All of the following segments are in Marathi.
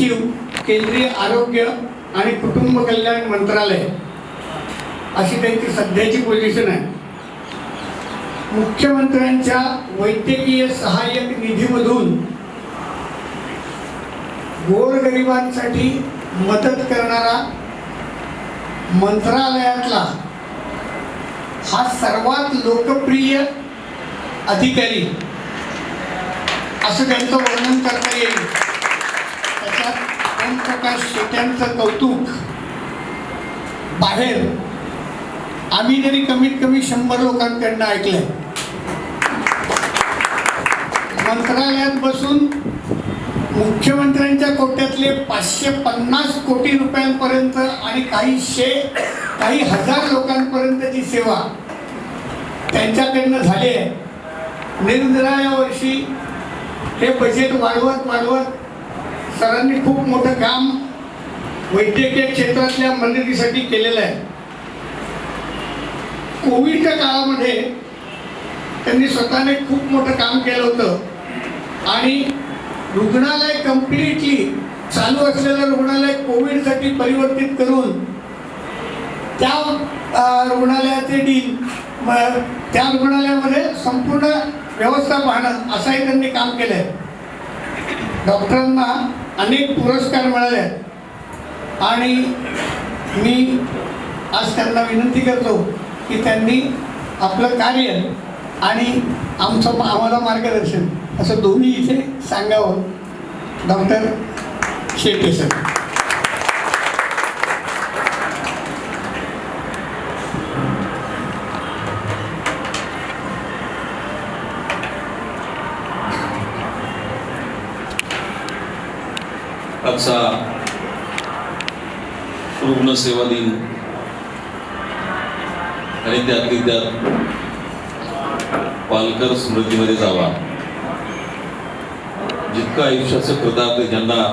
सचिव केंद्रीय आरोग्य आणि कुटुंब कल्याण मंत्रालय. अशी त्यांची सध्याची पोझिशन आहे. मुख्यमंत्र्यांच्या वैद्यकीय सहाय्यक निधीमधून गोरगरिबांसाठी मदत करणारा मंत्रालयातला हा सर्वात लोकप्रिय अधिकारी असं त्यांचं वर्णन करता येईल. त्याच्यात ओमप्रकाश शेट्यांचं कौतुक बाहेर. आम्ही जरी कमीत कमी शंभर लोकांकडनं ऐकलंय. मंत्रालयात बसून मुख्यमंत्र्यांच्या कोट्यातले पाचशे पन्नास कोटी रुपयांपर्यंत आणि काही शे काही हजार लोकांपर्यंतची सेवा त्यांच्याकडनं झाली आहे. निर्निराळ्या वर्षी हे बजेट वाढवत वाढवत सरांनी खूप मोठं काम वैद्यकीय क्षेत्रातल्या मदतीसाठी केलेलं आहे. कोविडच्या काळामध्ये त्यांनी स्वतःने खूप मोठं काम केलं होतं. आणि रुग्णालय कम्प्लिटली चालू असलेलं रुग्णालय कोविडसाठी परिवर्तित करून त्या रुग्णालयाचे डीन त्या रुग्णालयामध्ये संपूर्ण व्यवस्था पाहणं असंही त्यांनी काम केलं आहे डॉक्टरांना अनेक पुरस्कार मिळाले. आहेत आणि मी आज त्यांना विनंती करतो की त्यांनी आपलं कार्य आणि आमचं आम्हाला मार्गदर्शन असं दोन्ही इथे सांगावं. डॉक्टर शेट्टी सर आजचा रुग्णसेवा दिन आणि त्यातली त्यात पालकर स्मृतीमध्ये जावा. जितकं आयुष्याचं कृतार्थ ज्यांना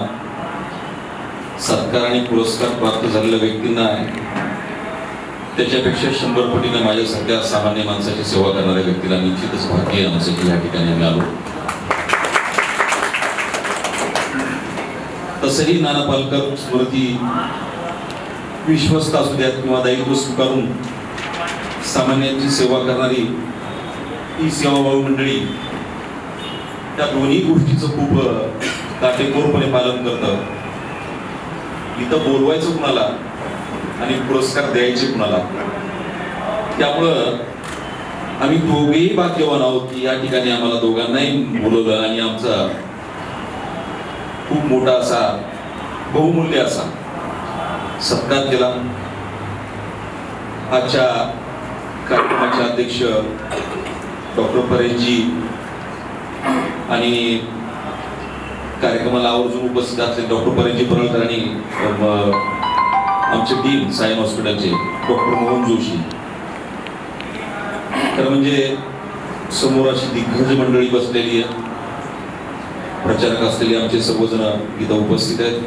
सत्कार आणि पुरस्कार प्राप्त झालेल्या व्यक्तींना आहे त्याच्यापेक्षा शंभर पटीने माझ्यासारख्या सामान्य माणसाची सेवा करणाऱ्या व्यक्तीला निश्चितच भाग्य आहे आमचं की या ठिकाणी आम्ही आलो. तसंही नाना पालकर स्मृती विश्वस्त असू द्यात किंवा दायित्व स्वीकारून सामान्यांची सेवा करणारी ही सेवाभावी मंडळी त्या दोन्ही गोष्टीचं खूप काटेकोरपणे पालन करतं. इथं बोलवायचं कुणाला आणि पुरस्कार द्यायचे कुणाला? त्यामुळं आम्ही दोघेही भाग्यवान आहोत की या ठिकाणी आम्हाला दोघांनाही बोलवलं आणि आमचा खूप मोठा असा बहुमूल्य असा सत्कार केला. आजच्या कार्यक्रमाचे अध्यक्ष डॉक्टर परेशजी आणि कार्यक्रमाला आवर्जून उपस्थित असलेले डॉक्टर परेशजी परळकर आणि आमचे टीम सायन हॉस्पिटलचे डॉक्टर मोहन जोशी. तर म्हणजे समोर अशी दिग्गज मंडळी बसलेली आहे प्रचारक असलेले आमचे सर्वजण इथं उपस्थित आहेत.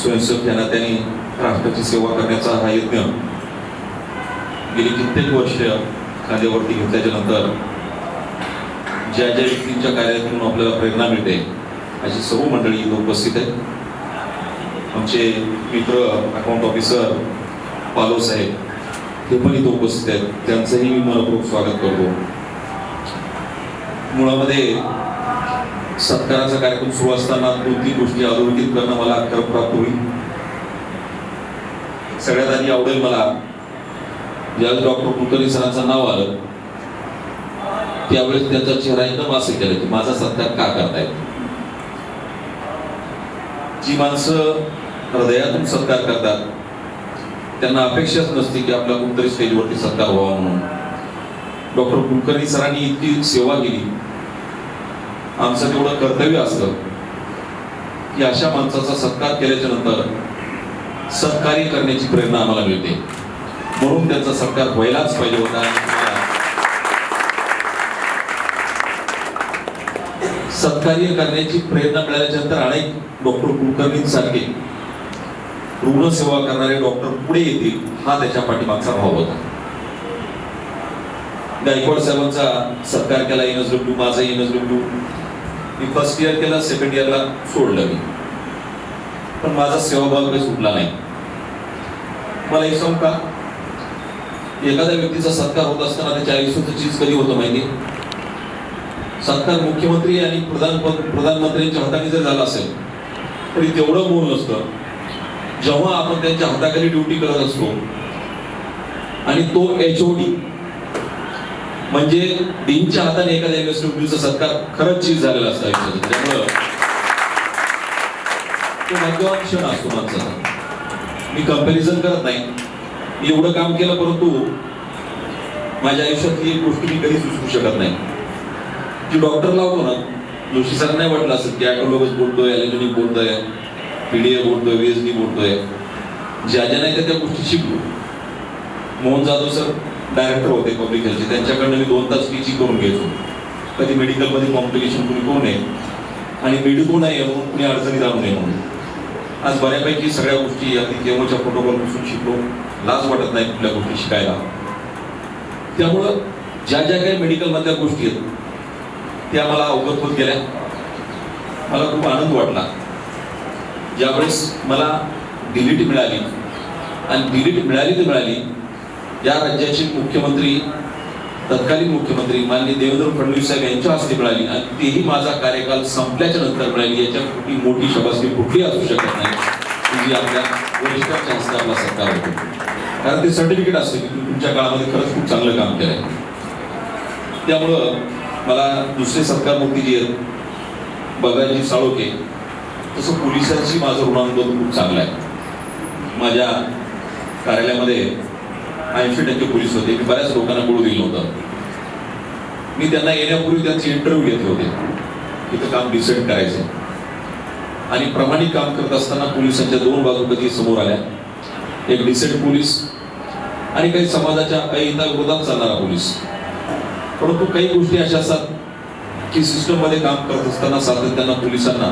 स्वयंसेवक या त्यांनी राष्ट्राची सेवा करण्याचा हा यज्ञ गेली कित्येक वर्ष खांद्यावरती घेतल्याच्या नंतर ज्या ज्या व्यक्तींच्या कार्यातून आपल्याला प्रेरणा मिळते अशी सर्व मंडळी इथं उपस्थित आहेत. आमचे मित्र अकाउंट ऑफिसर पालो साहेब ते पण इथं उपस्थित आहेत. त्यांचंही मी मनपूर्वक स्वागत करतो. मुळामध्ये सत्काराचा कार्यक्रम सुरू असताना दोन तीन गोष्टी अधोरेखित करणं मला अक्षर प्राप्त होईल? सगळ्यात आधी आवडेल मला ज्यावेळेस डॉक्टर कुलकर्णी सरांचं नाव आलं त्यावेळेस त्यांचा चेहरा एकदम असे केलं की माझा सत्कार का करतायत जी माणसं हृदयातून सत्कार करतात त्यांना अपेक्षाच नसते की आपला कुठतरी स्टेजवरती सत्कार व्हावा म्हणून. डॉक्टर कुलकर्णी सरांनी इतकी सेवा केली आमचं तेवढं कर्तव्य असतं की अशा माणसाचा सत्कार केल्याच्यानंतर सत्कार्य करण्याची प्रेरणा आम्हाला मिळते. म्हणून त्यांचा सत्कार व्हायलाच पाहिजे होता. सत्कार्य करण्याची प्रेरणा मिळाल्याच्या नंतर अनेक डॉक्टर कुलकर्णींसारखे रुग्णसेवा करणारे डॉक्टर पुढे येतील हा त्याच्या पाठीमागचा भाव होता. गायकवाड साहेबांचा सत्कार केला एनएसडब्ल्यू माझा एनएसडब्ल्यू मी फर्स्ट इयर केलं सेकंड इयरला सोडलं मी. पण माझा सेवाभाव काही सुटला नाही. मला एक सांग का? एखाद्या व्यक्तीचा सत्कार होत असताना त्याच्या आयुष्याचं चीज कधी होतं माहिती सत्कार मुख्यमंत्री आणि प्रधान प्रधानमंत्र्यांच्या हाताने जर झाला असेल तरी तेवढं मौन नसतं. जेव्हा आपण त्यांच्या हाताखाली ड्युटी करत असतो आणि तो एच ओ डी म्हणजे डीनच्या हाताने एखाद्या एमएसडब्ल्यूचा सत्कार खरंच चीज झालेला असतो आयुष्यात. त्यामुळं तो भाग्यवान क्षण असतो माणसाचा. मी कंपॅरिझन करत नाही. मी एवढं काम केलं परंतु माझ्या आयुष्यातली एक गोष्ट मी कधीच विसरू शकत नाही. की डॉक्टर लावतो ना जोशी सर नाही वाटलं असं की ॲटोलॉगस बोलतोय ॲलेजोनिक बोलतोय पीडीए बोलतोय व्हीएसडी बोलतोय. ज्या ज्या नाही त्या गोष्टी शिकलो. मोहन जाधव सर डायरेक्टर होते पब्लिक हेल्थचे त्यांच्याकडनं मी दोन तास टीचिंग करून घ्यायचो कधी मेडिकलमध्ये कॉम्प्लिकेशन कुणी कोण नये. आणि मेडिको नाही म्हणून कुणी अडचणी जाऊ नये म्हणून. आज बऱ्यापैकी सगळ्या गोष्टी अगदी केमोच्या प्रोटोकॉलपासून शिकलो. लाज वाटत नाही कुठल्या गोष्टी शिकायला. त्यामुळं ज्या ज्या काही मेडिकलमधल्या गोष्टी आहेत त्या मला अवगत होत गेल्या. मला खूप आनंद वाटला. ज्यावेळेस मला डिलीट मिळाली. आणि डिलीट मिळाली तर मिळाली. या राज्याचे मुख्यमंत्री तत्कालीन मुख्यमंत्री माननीय देवेंद्र फडणवीस साहेब यांच्या हस्ते मिळाली आणि तेही माझा कार्यकाल संपल्याच्या नंतर मिळाली. याच्या कुठली मोठी शबासकी कुठली असू शकत नाही. जी आपल्या वरिष्ठांच्या हस्ते आपला सत्कार होतो. कारण ते सर्टिफिकेट असते की तुम्ही तुमच्या काळामध्ये खरंच खूप चांगलं काम केलंय. त्यामुळं मला दुसरे सत्कारमूर्ती जी आहेत बघायची साळोके तसं पोलिसांशी माझं ऋणानुबंध खूप चांगला आहे. माझ्या कार्यालयामध्ये ऐंशी टक्के पोलीस होते. मी बऱ्याच लोकांना बोलू दिलं होतं मी त्यांना येण्यापूर्वी त्यांचे इंटरव्ह्यू घेतले होते. इथं काम डिसेंट करायचं आणि प्रमाणिक काम करत असताना पोलिसांच्या दोन बाजू कधी समोर आल्या. एक डिसेंट पोलीस आणि काही समाजाच्या अहिताविरोधात चालणारा पोलीस. परंतु काही गोष्टी अशा असतात की सिस्टममध्ये काम करत असताना सातत्यानं पोलिसांना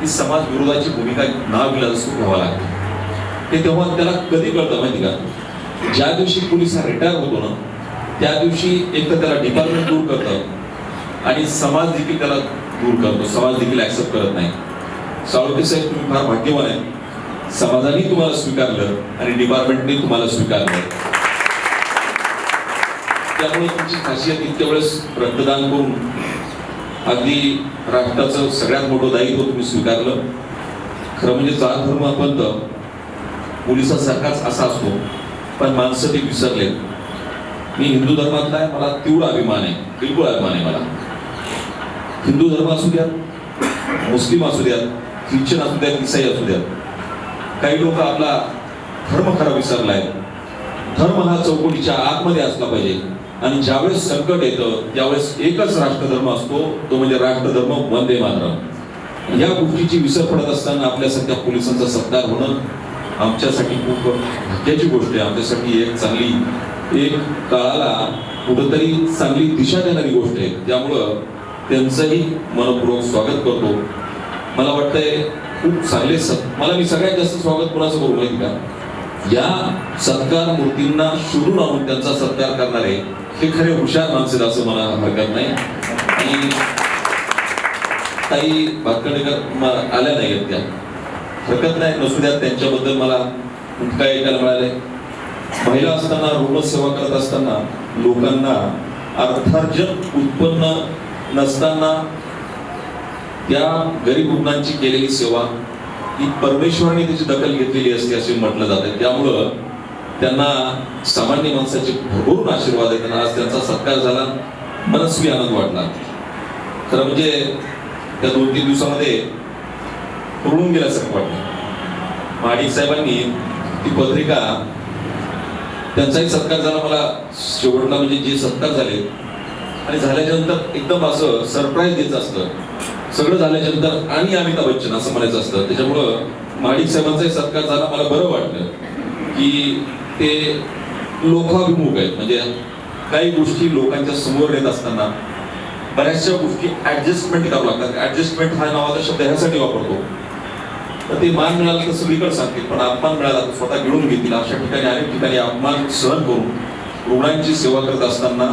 ही समाज विरोधाची भूमिका नाविलाज घ्यावा लागते. हे तेव्हा त्याला कधी कळतं माहिती का? ज्या दिवशी पोलीस हा रिटायर होतो ना त्या दिवशी एक तर त्याला डिपार्टमेंट दूर करतं आणि समाज देखील त्याला दूर करतो समाज देखील ऍक्सेप्ट करत नाही. सावळके साहेब तुम्ही फार भाग्यवान आहे. समाजाने तुम्हाला स्वीकारलं आणि डिपार्टमेंटने तुम्हाला स्वीकारलं. त्यामुळे तुमची खासियत इतक्या वेळेस रक्तदान करून अगदी राष्ट्राचं सगळ्यात मोठं दायित्व तुम्ही स्वीकारलं. खरं म्हणजे जात धर्म पंत पोलिसांसारखाच असा असतो. पण माणसं ते विसरले मी हिंदू धर्मातला आहे मला तीव्र अभिमान आहे बिलकुल अभिमान आहे मला. हिंदू धर्म असू द्यात मुस्लिम असू द्यात ख्रिश्चन असू द्यात इसाई असू द्यात. काही लोक आपला धर्म खरा विसरलाय. धर्म हा चौकटीच्या आतमध्ये असला पाहिजे. आणि ज्यावेळेस संकट येतं त्यावेळेस एकच राष्ट्रधर्म असतो तो म्हणजे राष्ट्रधर्म वंदे मातरम. या गोष्टीची विसर पडत असताना आपल्यासारख्या पोलिसांचा सत्कार होणं आमच्यासाठी खूप भाग्याची गोष्ट आहे. आमच्यासाठी एक चांगली एक काळाला कुठंतरी चांगली दिशा देणारी गोष्ट आहे. त्यामुळं त्यांचंही मनपूर्वक स्वागत करतो. मला वाटतंय खूप चांगले स मला मी सगळ्यात जास्त स्वागत कोणाचं करू माहिती का? या सत्कार मूर्तींना शोधून आणून त्यांचा सत्कार करणारे हे खरे हुशार माणसे असं मला हरकत नाही. आणि काही भातखंडेकर आल्या नाही आहेत त्या. हरकत नाही. नसू द्या त्यांच्याबद्दल मला काय ऐकायला मिळाले. महिला असताना रुग्णसेवा करत असताना लोकांना अर्थार्जन उत्पन्न नसताना त्या गरीब रुग्णांची केलेली सेवा ही परमेश्वराने त्याची दखल घेतलेली असते असे म्हटलं जाते. त्यामुळं त्यांना सामान्य माणसाचे भरभरून आशीर्वाद आहेत आज त्यांचा सत्कार झाला. मनस्वी आनंद वाटला. खरं म्हणजे त्या दोन तीन दिवसामध्ये तोडून गेल्यासारखं वाटलं माडिक साहेबांनी ती पत्रिका त्यांचाही सत्कार झाला मला शेवटला म्हणजे जे सत्कार झाले आणि झाल्याच्यानंतर एकदम असं सरप्राईज द्यायचं असतं. सगळं झाल्याच्यानंतर आणि अमिताभ बच्चन असं म्हणायचं असतं. त्याच्यामुळं माडिक साहेबांचाही सत्कार झाला मला बरं वाटलं की ते लोकाभिमुख आहेत. म्हणजे काही गोष्टी लोकांच्या समोर येत असताना बऱ्याचशा गोष्टी ऍडजस्टमेंट करावं लागतात. ऍडजस्टमेंट हा नावाचा शब्द ह्यासाठी वापरतो. तर ते मान मिळालं तर सगळीकडे सांगतील. पण अपमान मिळाला तर स्वतः घेऊन घेतील. अशा ठिकाणी अनेक ठिकाणी अपमान सहन करून रुग्णांची सेवा करत असताना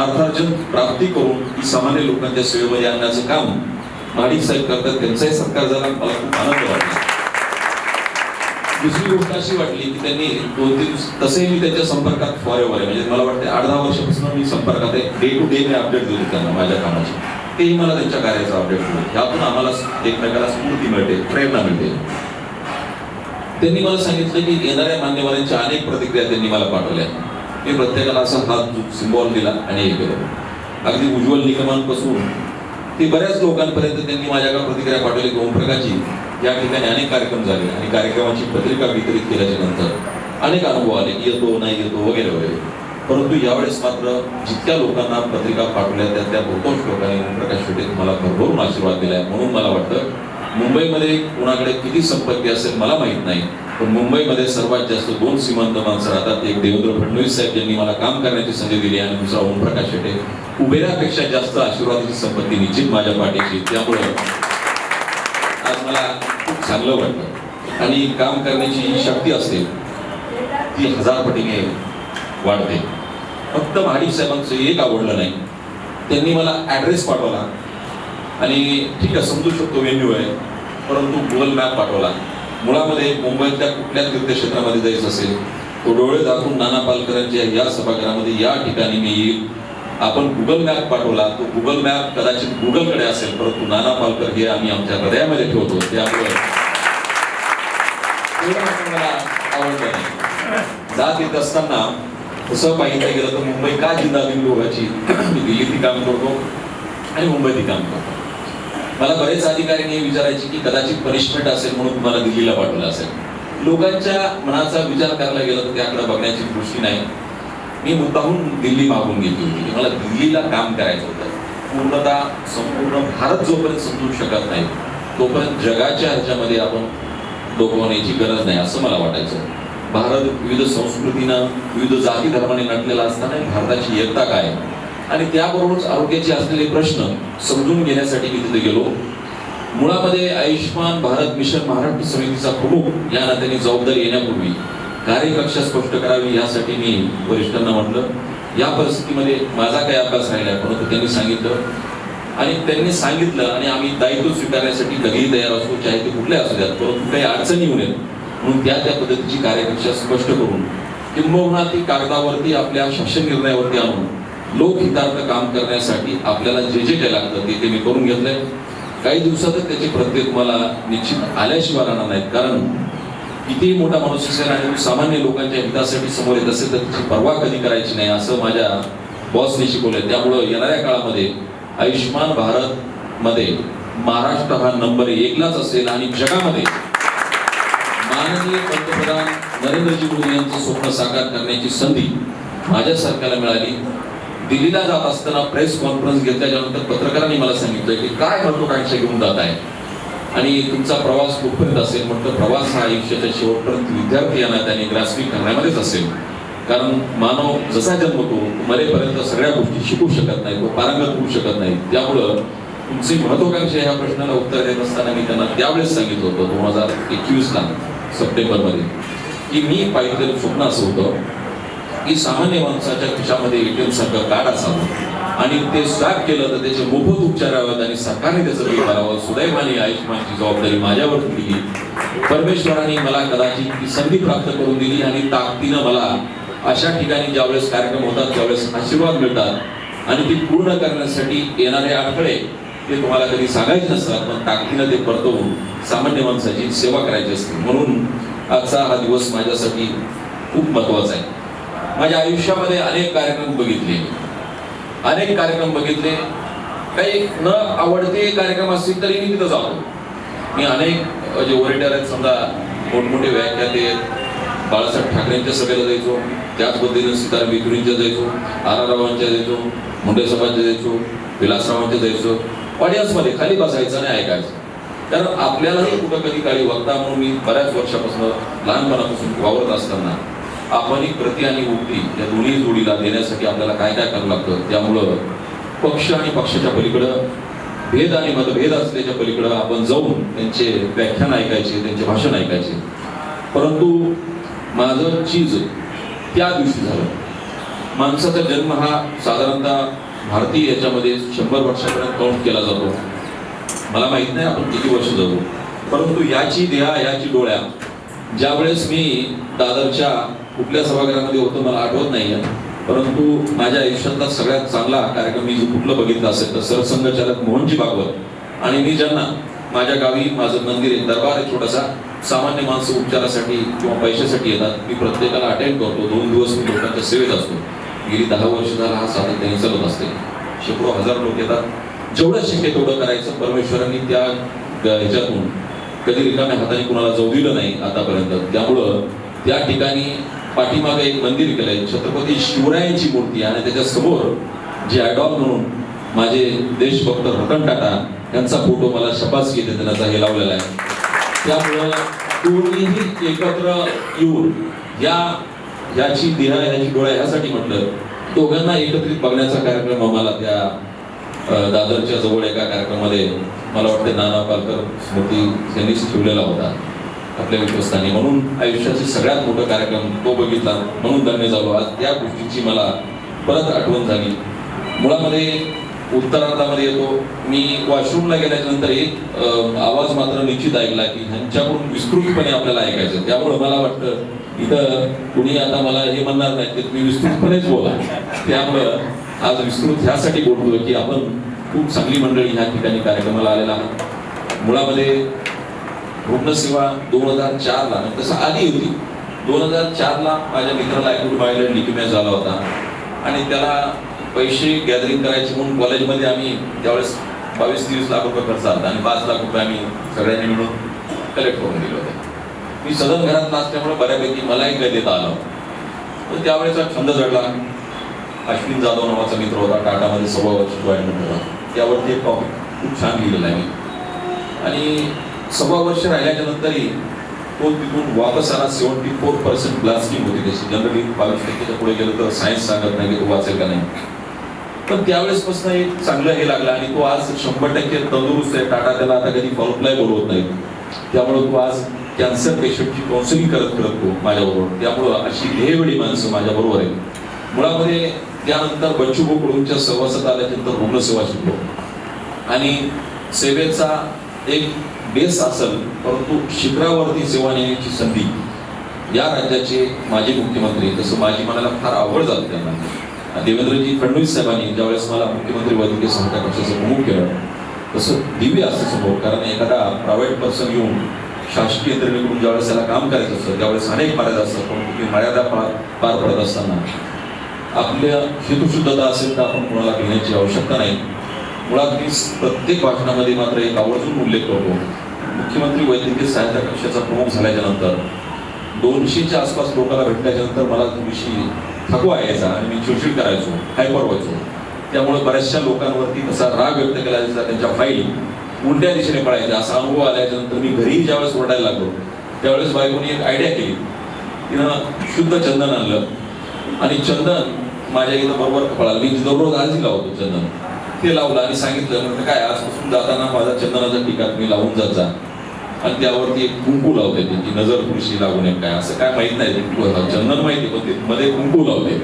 अर्थार्जन प्राप्ती करून ती सामान्य लोकांच्या सेवेमध्ये आणण्याचं काम माडिक साहेब करतात. त्यांचाही सत्कार झाला. मला खूप आनंद वाटला. दुसरी गोष्ट अशी वाटली की त्यांनी दोन तीन तसेही मी त्यांच्या संपर्कात फॉरेवर आहे. म्हणजे मला वाटतं आठ दहा वर्षापासून मी संपर्कात आहे. डे टू डे मी अपडेट देतो त्यांना माझ्या कामाची. तेही मला त्यांच्या कार्याचा अपडेट होतो ह्यातून आम्हाला एकमेकाला स्फूर्ती मिळते प्रेरणा मिळते. त्यांनी मला सांगितलं की येणाऱ्या मान्यवरांच्या अनेक प्रतिक्रिया त्यांनी मला पाठवल्या. मी प्रत्येकाला असा हात सिम्बॉल दिला आणि हे केलं. अगदी उज्ज्वल निगमांपासून ते बऱ्याच लोकांपर्यंत त्यांनी माझ्याकडे प्रतिक्रिया पाठवली. की ओमप्रकाशजी या ठिकाणी अनेक कार्यक्रम झाले आणि कार्यक्रमाची पत्रिका वितरित केल्याच्यानंतर अनेक अनुभव आले. येतो नाही येतो वगैरे वगैरे. परंतु यावेळेस मात्र जितक्या लोकांना पत्रिका पाठवल्या त्यातल्या बहुतांश लोकांनी ओमप्रकाश शेटे मला भरभरून आशीर्वाद दिला आहे म्हणून मला वाटतं मुंबईमध्ये कोणाकडे किती संपत्ती असेल मला माहीत नाही पण मुंबईमध्ये सर्वात जास्त दोन श्रीमंत माणसं राहतात. एक देवेंद्र फडणवीस साहेब यांनी मला काम करण्याची संधी दिली आणि दुसरा ओमप्रकाश शेटे उभेऱ्यापेक्षा जास्त आशीर्वादाची संपत्ती निश्चित माझ्या पाठीची त्यामुळं आज मला खूप चांगलं वाटतं. आणि काम करण्याची जी शक्ती असते ती हजार पटीने वाढते. फक्त महाडिक साहेबांचं एक आवडलं नाही. त्यांनी मला ॲड्रेस पाठवला. आणि ठीक आहे समजू शकतो व्हेन्यू आहे परंतु गुगल मॅप पाठवला. मुळामध्ये मुंबईतल्या कुठल्या तीर्थक्षेत्रामध्ये जायचं असेल तो डोळे दाखवून नाना पालकरांच्या या सभागृहामध्ये या ठिकाणी मी येईल. आपण गुगल मॅप पाठवला तो गुगल मॅप कदाचित गुगलकडे असेल परंतु नाना पालकर हे आम्ही आमच्या हृदयामध्ये ठेवतो त्यामुळे मला आवडलं नाही. जात येत असताना तसं पाहिलं गेलं तर मुंबई का जिंदादिंडी व्हायची मी दिल्लीतही काम करतो आणि मुंबईतही काम करतो. मला बरेच अधिकाऱ्यांनी हे विचारायचे की कदाचित पनिशमेंट असेल म्हणून तुम्हाला दिल्लीला पाठवलं असेल. लोकांच्या मनाचा विचार करायला गेला तर त्याकडे बघण्याची दृष्टी नाही. मी मुद्दाहून दिल्ली मागून घेतली होती. मला दिल्लीला काम करायचं होतं. पूर्णतः संपूर्ण भारत जोपर्यंत समजू शकत नाही तोपर्यंत जगाच्या ह्याच्यामध्ये आपण डोकवण्याची गरज नाही असं मला वाटायचं. भारत विविध संस्कृतीनं विविध जाती धर्माने नटलेला असताना भारताची एकता काय आणि त्याबरोबरच आरोग्याचे असलेले प्रश्न समजून घेण्यासाठी मी तिथे गेलो. मुळामध्ये आयुष्यमान भारत मिशन महाराष्ट्र समितीचा प्रमुख या नात्याने जबाबदारी येण्यापूर्वी कार्यकक्षा स्पष्ट करावी यासाठी मी वरिष्ठांना म्हटलं. या परिस्थितीमध्ये माझा काही अभ्यास राहिला परंतु त्यांनी सांगितलं. आणि त्यांनी सांगितलं आणि आम्ही दायित्व स्वीकारण्यासाठी कधीही तयार असो चाहे ते कुठले असू द्यात परंतु काही अडचणी येऊ नयेत. म्हणून त्या त्या पद्धतीची कार्यपेक्षा स्पष्ट करून किंबहुना ती कागदावरती आपल्या शासन निर्णयावरती आणून लोकहितार्थ काम करण्यासाठी आपल्याला जे जे काय लागतं ते ते मी करून घेतलंय. काही दिवसातच त्याचे प्रत्येक मला निश्चित आल्याशिवाय राहणार नाहीत. कारण कितीही मोठा माणूस असेल आणि सामान्य लोकांच्या हितासाठी समोर येत असेल तर त्याची पर्वा कधी करायची नाही असं माझ्या बॉसने शिकवलंय. त्यामुळं येणाऱ्या काळामध्ये आयुष्यमान भारतमध्ये महाराष्ट्र हा नंबर एकलाच असेल आणि जगामध्ये माननीय पंतप्रधान नरेंद्रजी मोदी यांचं स्वप्न साकार करण्याची संधी माझ्या सरकारला मिळाली. दिल्लीला जात असताना प्रेस कॉन्फरन्स घेतल्याच्यानंतर पत्रकारांनी मला सांगितलं की काय महत्वाकांक्षा घेऊन जात आहे? आणि तुमचा प्रवास कुठपर्यंत असेल? म्हटलं प्रवास हा आयुष्याच्या शेवटपर्यंत विद्यार्थी यांना त्याने ग्रास्पिंग करण्यामध्येच असेल. कारण मानव जसा जन्मतो मरेपर्यंत सगळ्या गोष्टी शिकू शकत नाही तो पारंगत होऊ शकत नाही. त्यामुळं तुमची महत्वाकांक्षा ह्या प्रश्नाला उत्तर देत असताना मी त्यांना त्यावेळेस सांगितलं होतं दोन हजार एकवीसला. सप्टेंबरमध्ये. की मी पाहिलेलं स्वप्न असं होतं की सामान्य माणसाच्या खिशामध्ये एटीएम सारखं कार्ड असावं. आणि ते स्टार्ट केलं तर त्याचे मोफत उपचार व्हावेत आणि सरकारने त्याचं बिल भरावं सुदैवाने आयुष्यमानची जबाबदारी माझ्यावर दिली परमेश्वराने मला कदाचित ती संधी प्राप्त करून दिली आणि ताकदीनं मला अशा ठिकाणी ज्यावेळेस कार्यक्रम होतात त्यावेळेस आशीर्वाद मिळतात. आणि ती पूर्ण करण्यासाठी येणारे अडथळे ते तुम्हाला कधी सांगायचे नसतात पण ताकदीनं ते परतवून सामान्य माणसाची सेवा करायची असते. म्हणून आजचा हा दिवस माझ्यासाठी खूप महत्त्वाचा आहे. माझ्या आयुष्यामध्ये अनेक कार्यक्रम बघितले. अनेक कार्यक्रम बघितले. काही न आवडते कार्यक्रम असतील तरी मी तिथं जातो. मी अनेक जे ओरेटर आहेत समजा मोठमोठे व्याख्याते आहेत. बाळासाहेब ठाकरेंच्या सभेला जायचो. त्याच पद्धतीनं सीताराम येचुरींच्या जायचो. आरारावांच्या जायचो. मुंडे साहेबांच्या जायचो. विलासरावांच्या जायचो. ऑडियन्समध्ये खाली बसायचं आणि ऐकायचं. कारण आपल्यालाही कुठं कधी काही वक्ता म्हणून मी बऱ्याच वर्षापासून लहानपणापासून वावरत असताना आपण ही प्रति आणि उक्ती या दोन्ही जोडीला देण्यासाठी आपल्याला काय काय करावं लागतं त्यामुळं पक्ष आणि पक्षाच्या पलीकडं भेद आणि मतभेद असल्याच्या पलीकडं आपण जाऊन त्यांचे व्याख्यान ऐकायचे त्यांचे भाषण ऐकायचे. परंतु माझं चीज त्या दिवशी झालं. माणसाचा जन्म हा साधारणतः भारतीय याच्यामध्ये शंभर वर्षापर्यंत काउंट केला जातो. मला माहीत नाही आपण किती वर्ष जगू. परंतु याची देहा याची डोळ्या ज्यावेळेस मी दादरच्या कुठल्या सभागृहामध्ये होतो मला आठवत नाही आहे परंतु माझ्या आयुष्यातला सगळ्यात चांगला कार्यक्रम मी जो कुठलं बघितलं असेल तर सरसंघचालक मोहनजी भागवत आणि मी ज्यांना माझ्या गावी माझं मंदिर आहे दरबार आहे छोटासा सामान्य माणसं उपचारासाठी किंवा पैशासाठी येतात मी प्रत्येकाला अटेंड करतो. दोन दिवस मी लोकांच्या सेवेत असतो. गेली दहा वर्ष झाला हा सातत्याने चालत असते शेकडो हजार लोक येतात. जेवढं शक्य तेवढं करायचं. परमेश्वरांनी त्या ह्याच्यातून कधी रिकाम्या हाताने कुणाला जाऊ दिलं नाही आतापर्यंत. त्यामुळं त्या ठिकाणी पाठीमागे एक मंदिर केलंय. छत्रपती शिवरायांची मूर्ती आणि त्याच्यासमोर जे ॲडॉल म्हणून माझे देशभक्त रतन टाटा यांचा फोटो मला शपास घेते त्यांचा हे लावलेला आहे. त्यामुळं कोणीही एकत्र येऊन या याची देहा याची डोळा यासाठी म्हटलं. दोघांना एकत्रित बघण्याचा कार्यक्रम आम्हाला त्या दादरच्या जवळ एका कार्यक्रमामध्ये मला वाटतं नाना पालकर स्मृती यांनीच ठेवलेला होता. आपल्या विश्वस्तांनी म्हणून आयुष्याचे सगळ्यात मोठा कार्यक्रम तो बघितला. म्हणून धन्य झालो. आज त्या गोष्टीची मला परत आठवण झाली. मुळामध्ये उत्तरार्धामध्ये येतो. मी वॉशरूमला गेल्याच्यानंतर एक आवाज मात्र निश्चित ऐकला की ह्यांच्याकडून विस्तृतपणे आपल्याला ऐकायचं त्यामुळे मला वाटतं इथं कुणी आता मला हे म्हणणार नाही की तुम्ही विस्तृतपणेच बोला. त्यामुळं आज विस्तृत ह्यासाठी बोलतोय की आपण खूप चांगली मंडळी ह्या ठिकाणी कार्यक्रमाला आलेला आहात. मुळामध्ये रुग्णसेवा दोन हजार चारला तसं आली होती. दोन हजार चारला माझ्या मित्राला ॲक्यूट मायलेट लिक्युमिया झाला होता. आणि त्याला पैसे गॅदरिंग करायचे म्हणून कॉलेजमध्ये आम्ही त्यावेळेस बावीस तेवीस लाख रुपये खर्च आला आणि पाच लाख रुपये आम्ही सगळ्यांनी मिळून कलेक्ट करून दिले होते. मी सदन घरात नसल्यामुळे बऱ्यापैकी मलाही काय देता आलं तर त्यावेळेचा छंद जडला. अश्विन जाधव नावाचा मित्र होता टाटामध्ये सव्वा वर्ष जॉईन होता त्यावरती एक टॉपिक खूप छान लिहिलेला आहे मी. आणि सव्वा वर्ष राहिल्याच्या नंतरही तो तिथून वापस आला. सेवन्टी फोर पर्सेंट ब्लास्टिंग होती त्याची. जनरली बावीस टक्केच्या पुढे गेलं तर सायन्स सांगत नाही की तो वाचेल का नाही. पण त्यावेळेसपासून एक चांगलं हे लागलं आणि तो आज शंभर टक्के तंदुरुस्त आहे. टाटा त्याला आता कधी फॉलोअपलाही बोलवत नाही. त्यामुळे तो आज कॅन्सर पेशंटची काउन्सिलिंग करत करत तो माझ्याबरोबर. त्यामुळं अशी ध्येयवेळी माणसं माझ्याबरोबर आहेत. मुळामध्ये त्यानंतर बच्चू कडूनच्या सहवासात आल्यानंतर रुग्णसेवा शिकलो. आणि सेवेचा एक बेस असेल परंतु शिखरावरती सेवा नेण्याची संधी या राज्याचे माजी मुख्यमंत्री तसं माझी मनाला फार आवड झाली त्यांना. देवेंद्रजी फडणवीस साहेबांनी ज्यावेळेस मला मुख्यमंत्री वैद्यकीय सहकार पक्षाचं प्रमुख केलं तसं दिव्य असं समोर कारण एखादा प्रायव्हेट पर्सन येऊन शासकीय यंत्रणेकडून ज्यावेळेस त्याला काम करायचं असतं त्यावेळेस अनेक मर्यादा असतात. पण ती मर्यादा पार पार पडत असताना आपल्या हेतुशुद्धता असेल तर आपण कोणाला घेण्याची आवश्यकता नाही. मुळात मी प्रत्येक भाषणामध्ये मात्र एक आवर्जून उल्लेख करतो. मुख्यमंत्री वैद्यकीय सहायता कक्षाचा प्रमुख झाल्याच्यानंतर दोनशेच्या आसपास लोकांना भेटल्याच्या नंतर मला थोडीशी थकवा यायचा आणि मी चिडचिड करायचो हायपर व्हायचो. त्यामुळे बऱ्याचशा लोकांवरती तसा राग व्यक्त केला जायचा त्यांच्या फाईल उलट्या दिशेने पळायचं. असा अनुभव आल्याच्यानंतर मी घरी ज्यावेळेस ओरडायला लागलो त्यावेळेस बायकोनी एक आयडिया केली. तिनं शुद्ध चंदन आणलं. आणि चंदन माझ्या इथं बरोबर कपाळाला मी दररोज आजही लावतो चंदन. ते लावलं आणि सांगितलं म्हणजे काय आजपासून जाताना माझा चंदनाचा टिका मी लावून जात जा. आणि त्यावरती एक कुंकू लावते त्यांची नजर पुरुषी लागू नये काय असं काय माहीत नाही. ते चंदन माहिती पण ते मध्ये कुंकू लावते.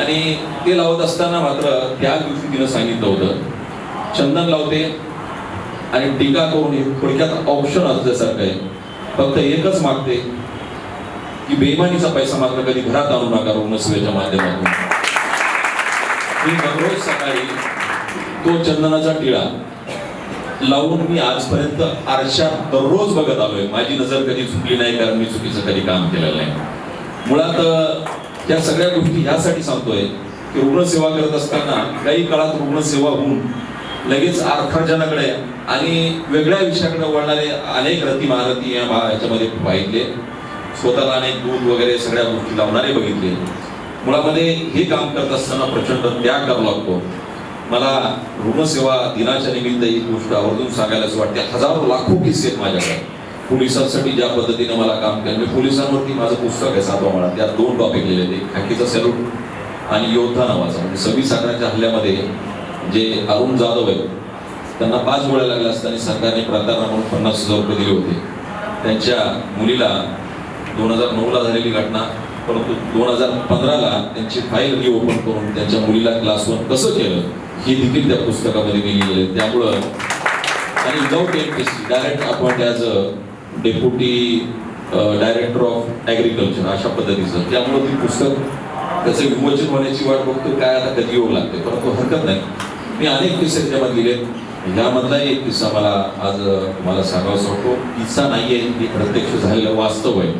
आणि ते लावत असताना मात्र त्या दिवशी तिनं सांगितलं होतं चंदन लावते आणि टीका करून हे थोडक्यात ऑप्शन असल्यासारखं आहे फक्त एकच मागते की बेमानीचा पैसा मात्र कधी घरात आणू नका रुग्णसेवेच्या माध्यमातून. मी दररोज सकाळी तो चंदनाचा टिळा लावून मी आजपर्यंत आरशात दररोज बघत आलोय. माझी नजर कधी चुकली नाही कारण मी चुकीचं कधी काम केलेलं नाही. मुळात त्या सगळ्या गोष्टी ह्यासाठी सांगतोय की रुग्णसेवा करत असताना काही काळात रुग्णसेवा होऊन लगेच अर्थार्जनाकडे आणि वेगळ्या विषयाकडे वळणारे अनेक रती महारथी या याच्यामध्ये पाहिले स्वतःला अनेक दूध वगैरे सगळ्या गोष्टी लावणारे बघितले. मुळामध्ये हे काम करत असताना प्रचंड त्याग करावा लागतो. मला ऋणसेवा दिनाच्या निमित्त ही गोष्ट आवर्जून सांगायलाच वाटते. हजारो लाखो किस्से आहेत माझ्याकडे. पोलिसांसाठी ज्या पद्धतीने मला काम केलं मी पोलिसांवरती माझं पुस्तक आहे सातवा प्रमाणात त्यात दोन टॉपिक लिहिलेले खाकीचा सॅल्यूट आणि योद्धा नावाचा. म्हणजे सव्वीस अकराच्या हल्ल्यामध्ये जे अरुण जाधव आहेत त्यांना पाच गोळ्या लागल्या असताना सरकारने प्राधान्य म्हणून पन्नास हजार रुपये दिले होते. त्यांच्या मुलीला दोन हजार नऊला झालेली घटना परंतु दोन हजार पंधराला त्यांची फाईल रिओपन करून त्यांच्या मुलीला क्लास वन कसं केलं हे देखील त्या पुस्तकामध्ये मी लिहिलेलं आहे. त्यामुळं आणि विदाउट एम डायरेक्ट आपण as a deputy director of agriculture अशा पद्धतीचं. त्यामुळं ती पुस्तक त्याचं विमोचन होण्याची वाट बघतो काय आता कधी येऊ लागते. परंतु हरकत नाही. मी अनेक किस्से त्याच्यामध्ये लिहिलेत ह्यामधला एक किस्सा मला आज तुम्हाला सांगावासा वाटतो. किस्सा नाही आहे की प्रत्यक्ष झालेलं वास्तव आहे.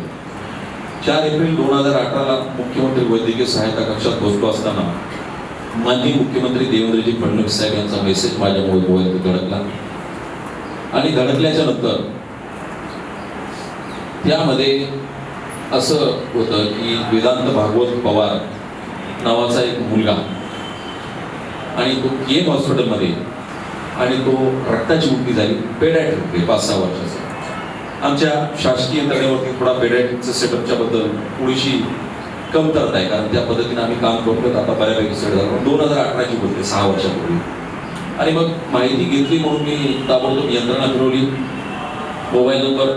चार एप्रिल दोन हजार अठराला मुख्यमंत्री वैद्यकीय सहायता कक्षात पोहोचलो असताना माननीय मुख्यमंत्री देवेंद्रजी फडणवीस साहेब यांचा मेसेज माझ्या मोबाईलवरती धडकला. आणि धडकल्याच्या नंतर त्यामध्ये असं होतं की वेदांत भागवत पवार नावाचा एक मुलगा आणि तो केम हॉस्पिटलमध्ये आणि तो रक्ताची उलटी झाली. पेडॅट्रिक पाच सहा वर्षाचा. आमच्या शासकीय यंत्रणेवरती थोडा पेडॅट्रिकचं सेटअपच्या बद्दल थोडीशी कमतरता आहे. कारण त्या पद्धतीने आम्ही काम करतो आता बऱ्यापैकी सेट झालं. दोन हजार अठराची गोष्ट सहा वर्षापूर्वी. आणि मग माहिती घेतली म्हणून मी ताबडतोब यंत्रणा फिरवली. मोबाईल नंबर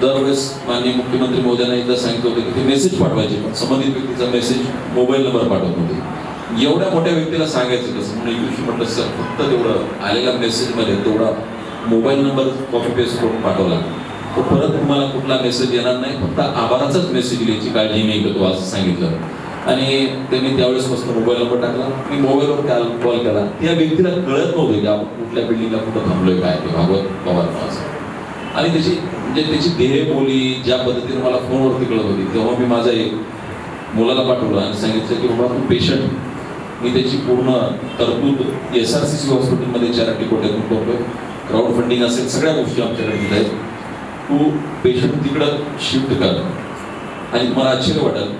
दरवेळेस माननीय मुख्यमंत्री मोदयांना एकदा सांगितलं होतं की ते मेसेज पाठवायचे पण संबंधित व्यक्तीचा मेसेज मोबाईल नंबर पाठवत होते एवढ्या मोठ्या व्यक्तीला सांगायचं कसं? म्हणून एक म्हटलं सर फक्त तेवढं आलेल्या मेसेजमध्ये तेवढा मोबाईल नंबर कॉपी पेस्ट करून पाठवला. तो परत तुम्हाला कुठला मेसेज येणार नाही फक्त आभाराचाच मेसेज लिहायची काळजी नाही करतो असं सांगितलं. आणि त्यांनी त्यावेळेस मस्त मोबाईल नंबर टाकला. मी मोबाईलवर काल कॉल केला. त्या व्यक्तीला कळत नव्हतं की आपण कुठल्या बिल्डिंगला कुठं थांबलोय काय ते भागवत पवार असं आणि त्याची म्हणजे त्याची देहबोली ज्या पद्धतीने मला फोनवरती कळत होती तेव्हा मी माझा एक मुलाला पाठवलं आणि सांगितलं की बाबा तू पेशंट मी त्याची पूर्ण तरतूद एस आर सी सी हॉस्पिटलमध्ये चॅरिटी कोट्यातून करतोय. क्राऊड फंडिंग असेल सगळ्या गोष्टी आमच्याकडे दिल्या आहेत. तू पेशंट तिकडं शिफ्ट कर. आणि तुम्हाला आश्चर्य वाटेल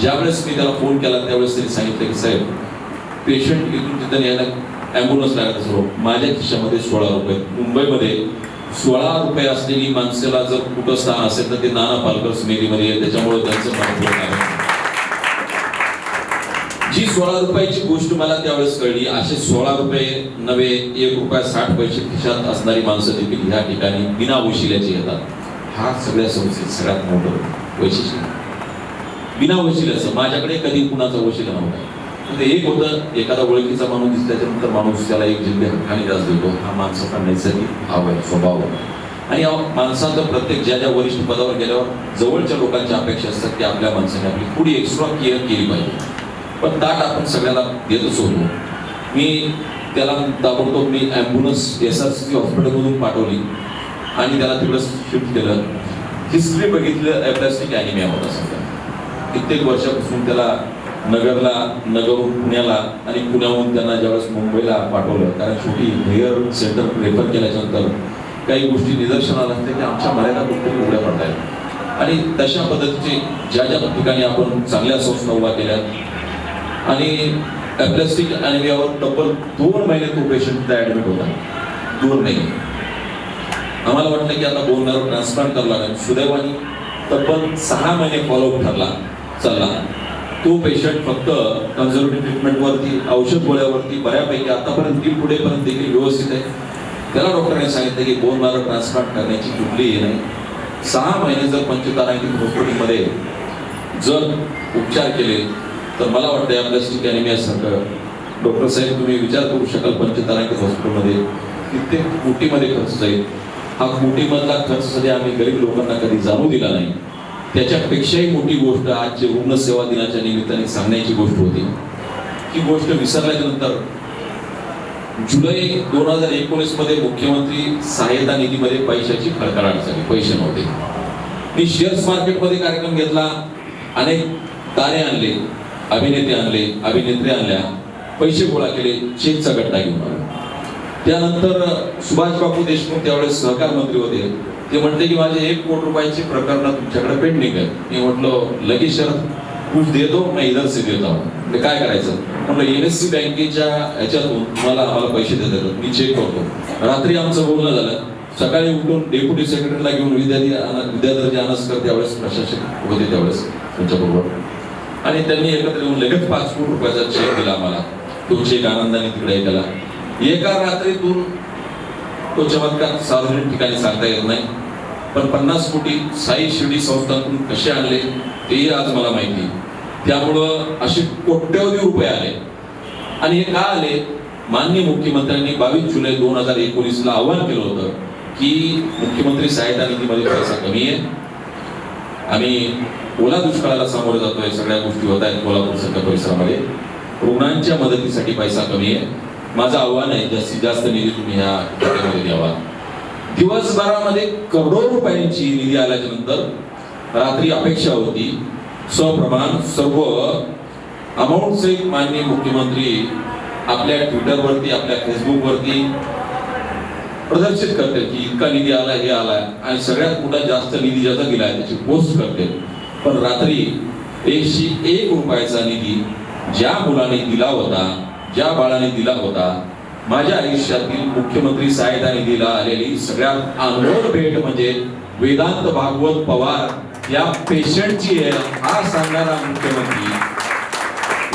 ज्यावेळेस मी त्याला फोन केला त्यावेळेस त्यांनी सांगितलं की साहेब पेशंट इथून तिथं यायला ॲम्ब्युलन्स लागत असो माझ्या खिशामध्ये सोळा रुपये मुंबईमध्ये सोळा रुपये असलेली माणसाला जर कुठं स्थान असेल तर ते नाना पालकर स्मृतीमध्ये आहे. त्याच्यामुळे त्यांचं महत्त्व आहे. जी सोळा रुपयाची गोष्ट मला त्यावेळेस कळली असे सोळा रुपये नवे एक रुपया साठ पैसे खिशात असणारी माणसं देखील ह्या ठिकाणी बिना वशिल्याची येतात. हा सगळ्या संस्थेत सगळ्यात मोठं वैशिष्ट्य बिना वशिल्याचं माझ्याकडे कधी कुणाचा वशिला नव्हता. ते एक होतं एखादा ओळखीचा माणूस दिसल्याच्यानंतर माणूस त्याला एक जिल्हे हक्काने जास्त देतो. हा माणसाचा नैसर्गिक भाव आहे स्वभाव आहे. आणि या माणसाचं प्रत्येक ज्या ज्या वरिष्ठ पदावर गेल्यावर जवळच्या लोकांच्या अपेक्षा असतात की आपल्या माणसाने आपली पुढे एक्स्ट्रा केअर केली पाहिजे. पण दाट आपण सगळ्याला देतच होतो. मी त्याला ताबडतोब मी ॲम्ब्युलन्स एस आर सी हॉस्पिटलमधून पाठवली आणि त्याला तिकडं शिफ्ट केलं. हिस्ट्री बघितलं ॲप्लॅस्टिक ॲनिमिया होता सध्या कित्येक वर्षापासून त्याला नगरला नगरहून पुण्याला आणि पुण्याहून त्यांना ज्यावेळेस मुंबईला पाठवलं कारण छोटी हेअर सेंटर रेफर केल्याच्यानंतर काही गोष्टी निदर्शनाला असते की आमच्या मर्यादा कुठेतरी उघड्या पडत आहेत आणि तशा पद्धतीचे ज्या ज्या ठिकाणी आपण चांगल्या संस्था उभा केल्या आणि ॲप्लॅस्टिक ॲनिमियावर तब्बल दोन महिने तो पेशंट त्या ॲडमिट होता. दोन महिने. आम्हाला वाटलं की आता बोन ट्रान्सप्लांट करावं लागेल. सुदैवाने तब्बल सहा महिने फॉलोअप ठरला चालला. तो पेशंट फक्त कन्झर्वेटिव्ह ट्रीटमेंटवरती औषध गोळ्यावरती बऱ्यापैकी आतापर्यंत ती पुढेपर्यंत देखील व्यवस्थित आहे. त्याला डॉक्टरांनी सांगितलं की बोन मॅरो ट्रान्सप्लांट करण्याची कुठलीही नाही. सहा महिने जर पंचतारांकित हॉस्पिटलमध्ये जर उपचार केले तर मला वाटतं आपल्या प्लास्टिक ॲनिमियासारखं डॉक्टर साहेब तुम्ही विचार करू शकाल पंचतारांकित हॉस्पिटलमध्ये कित्येक कोटीमध्ये खर्च जाईल? हा कोटीमधला खर्च सध्या आम्ही गरीब लोकांना कधी जाणू दिला नाही. त्याच्यापेक्षाही मोठी गोष्ट आज जे रुग्ण सेवा दिनाच्या निमित्ताने सांगण्याची गोष्ट होती. ही गोष्ट विसरल्यानंतर जुलै दोन हजार एकोणीसमध्ये मुख्यमंत्री सहायता निधीमध्ये पैशाची खळखळाट झाली. पैसे नव्हते. मी शेअर्स मार्केटमध्ये कार्यक्रम घेतला. अनेक तारे आणले. अभिनेते आणले अभिनेत्री आणल्या पैसे गोळा केले चेकचा गट्टा घेऊन आला. त्यानंतर सुभाष बापू देशमुख त्यावेळेस सहकार मंत्री होते. ते म्हटले की माझे एक कोटी रुपयाची प्रकरण तुमच्याकडे पेंडिंग आहे. मी म्हटलं लगेच शरद कुठ देतो दो इधर से देतो ते म्हणजे काय करायचं? म्हटलं एन एस सी बँकेच्या ह्याच्यातून मला आम्हाला पैसे देतात मी चेक करतो. रात्री आमचं बोलणं झालं. सकाळी उठून डेप्युटी सेक्रेटरीला घेऊन विद्यार्थी विद्यार्थ्यांचे विद्याधरजी त्यावेळेस प्रशासक होते त्यावेळेस त्यांच्याबरोबर. आणि त्यांनी एकत्र येऊन लगेच पाच कोटी रुपयाचा चेक दिला आम्हाला. तो चेक आनंदाने तिकडे ऐकला. एका रात्रीतून तो चमत्कार सार्वजनिक ठिकाणी सांगता येत नाही. पण पन्नास कोटी साई शिर्डी संस्थांतून कसे आणले तेही आज मला माहिती. त्यामुळं असे कोट्यवधी रुपये आले. आणि हे का आले? माननीय मुख्यमंत्र्यांनी बावीस जुलै दोन हजार एकोणीसला आवाहन केलं होतं की मुख्यमंत्री सहायता निधीमध्ये पैसा कमी आहे. आम्ही ओला दुष्काळाला सामोरं जातोय सगळ्या गोष्टी होत आहेत कोल्हापूर कोल्हापूरसारख्या परिसरामध्ये. रुग्णांच्या मदतीसाठी पैसा कमी आहे. माझं आव्हान आहे जास्तीत जास्त निधी तुम्ही ह्या खात्यामध्ये द्यावा. दिवसभरामध्ये करोडो रुपयांची निधी आल्याच्यानंतर रात्री अपेक्षा होती सप्रमाण सर्व अमाऊंटचे माननीय मुख्यमंत्री आपल्या ट्विटरवरती आपल्या फेसबुकवरती प्रदर्शित करते की इतका निधी आला हे आलाय. आणि सगळ्यात मोठा जास्त निधी ज्याचा दिलाय त्याची पोस्ट करते. पण रात्री एकशे एक रुपयाचा निधी ज्या मुलाने दिला होता ज्या बाळाने दिला होता माझ्या आयुष्यातील मुख्यमंत्री सहायता निधीला आलेली सगळ्यात अनमोल भेट म्हणजे वेदांत भागवत पवार या पेशंटची आहे हा सांगणारा मुख्यमंत्री.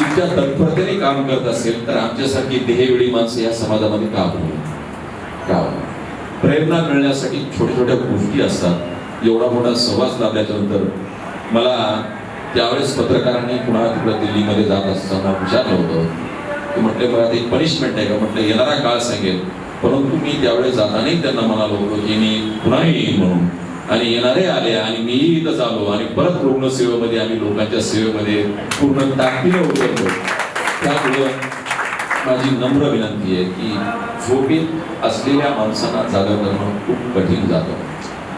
इतक्या तत्परतेने काम करत असेल तर आमच्यासारखी देहवेळी माणसं या समाजामध्ये का होईल प्रेरणा मिळण्यासाठी छोट्या छोट्या गोष्टी असतात. एवढा मोठा सहवास लाभल्याच्यानंतर मला त्यावेळेस पत्रकारांनी पुन्हा तिकडं दिल्लीमध्ये जात असताना विचारलं होतं. की म्हटलं मला ते पनिशमेंट आहे का? म्हटलं येणारा काळ सांगेल. परंतु मी त्यावेळेस जातानाही त्यांना म्हणालो होतो की मी पुन्हा येईन म्हणून. आणि येणारे आले आणि मीही इथं आलो आणि परत रुग्णसेवेमध्ये आम्ही लोकांच्या सेवेमध्ये पूर्ण ताकदीने उतरलो. त्यामुळं माझी नम्र विनंती आहे की झोपेत असलेल्या माणसांना जागा करणं खूप कठीण जातं.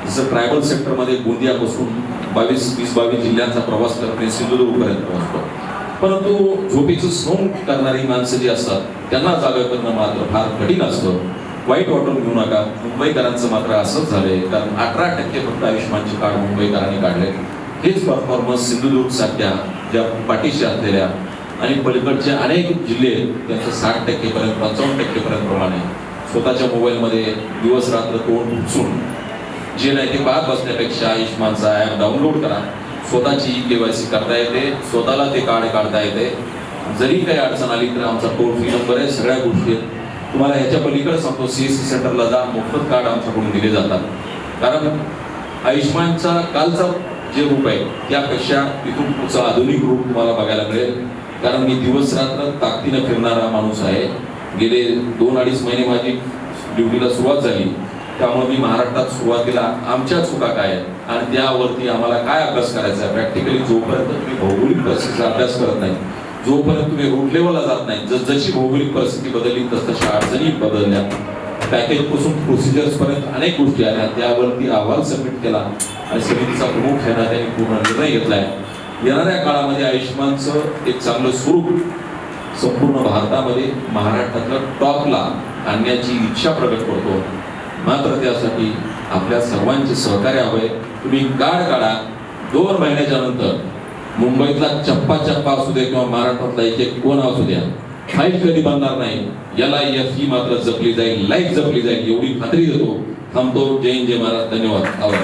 जसं ट्रायबल सेक्टरमध्ये गोंदियापासून बावीस वीस बावीस जिल्ह्यांचा प्रवास करणे सिंधुदुर्गपर्यंत पोहोचतो. परंतु झोपेचं सोंग करणारी माणसं जी असतात त्यांना जागा करणं मात्र फार कठीण असतं. वाईट वाटून घेऊ नका. मुंबईकरांचं मात्र असंच झालंय. कारण अठरा टक्के फक्त आयुष्यमानचे कार्ड मुंबईकरांनी काढले. हेच परफॉर्मन्स सिंधुदुर्ग सारख्या ज्या पाठीशी असलेल्या आणि पलीकडचे अनेक जिल्हे त्यांचं साठ टक्केपर्यंत पंचावन्न टक्केपर्यंत प्रमाणे स्वतःच्या मोबाईलमध्ये दिवस रात्र तोंड उचून जे नाही ते पाहत बसण्यापेक्षा आयुष्मानचा ॲप डाउनलोड करा. स्वतःची केवायसी करता येते स्वतःला ते कार्ड काढता येते. जरी काही अडचण आली तर आमचा टोल फ्री नंबर आहे सगळ्या गोष्टी आहेत. तुम्हाला ह्याच्या पलीकडे सांगतो सी एस सी सेंटरला जा मोफत कार्ड आमच्याकडून दिले जातात. कारण आयुष्मानचा कालचा जे रूप आहे त्यापेक्षा तिथून पुढचा आधुनिक रूप तुम्हाला बघायला मिळेल. कारण मी दिवस रात्र ताकदीनं फिरणारा माणूस आहे. गेले दोन अडीच महिने माझी ड्युटीला सुरुवात झाली. त्यामुळे मी महाराष्ट्रात सुरुवातीला आमच्या चुका काय आहेत? आणि त्यावरती आम्हाला काय अभ्यास करायचा आहे? प्रॅक्टिकली जोपर्यंत तुम्ही भौगोलिक परिस्थितीचा अभ्यास करत नाही जोपर्यंत तुम्ही रूट लेवलला जात नाही जस जशी भौगोलिक परिस्थिती बदलली तस तशा अडचणी बदलल्या. पॅकेजपासून पर्यंत अनेक गोष्टी आल्या. त्यावरती अहवाल सबमिट केला. आणि समितीचा प्रमुख आहे ना त्यांनी पूर्ण निर्णय घेतलाय. येणाऱ्या काळामध्ये आयुष्यमानचं एक चांगलं स्वरूप संपूर्ण भारतामध्ये महाराष्ट्रातल्या टॉपला आणण्याची इच्छा प्रकट करतो. मात्र त्यासाठी आपल्या सर्वांचे सहकार्य हवे तुम्ही कार्ड काढा. दोन महिन्याच्या नंतर मुंबईतला चप्पा चप्पा असू दे किंवा महाराष्ट्रातला एक एक कोण असू द्या फाईट कधी बनणार नाही. याला एफ ही मात्र जपली जाईल लाईफ जपली जाईल एवढी खात्री देतो. थांबतो. जय जय महाराज धन्यवाद. आभार.